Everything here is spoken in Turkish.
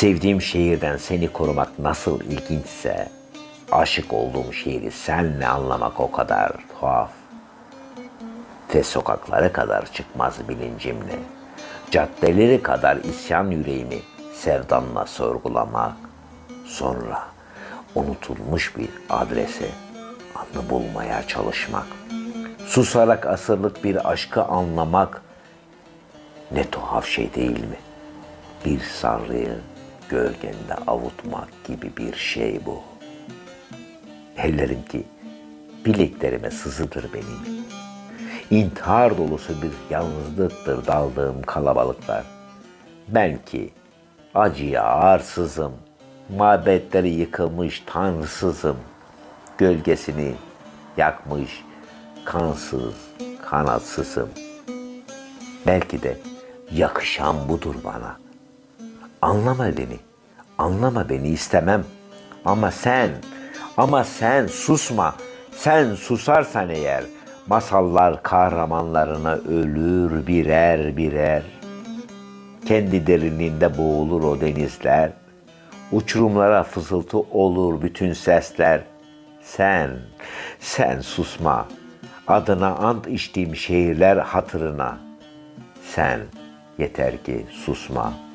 Sevdiğim şehirden seni korumak nasıl ilginçse, aşık olduğum şehri senle anlamak o kadar tuhaf. Ve sokaklara kadar çıkmaz bilincimle, caddeleri kadar isyan yüreğimi sevdanla sorgulamak, sonra unutulmuş bir adrese anı bulmaya çalışmak, susarak asırlık bir aşkı anlamak ne tuhaf şey değil mi? Bir sarıyı gölgende avutmak gibi bir şey bu. Ellerim ki bileklerime sızıdır benim. İntihar dolusu bir yalnızlıktır daldığım kalabalıklar. Ben ki acıya arsızım, mabetleri yıkılmış tanrısızım. Gölgesini yakmış kansız, kanatsızım. Belki de yakışan budur bana. Anlama beni, anlama beni istemem. Ama sen, ama sen susma. Sen susarsan eğer masallar kahramanlarına ölür birer birer. Kendi derinliğinde boğulur o denizler. Uçurumlara fısıltı olur bütün sesler. Sen, sen susma. Adına ant içtiğim şehirler hatırına. Sen yeter ki susma.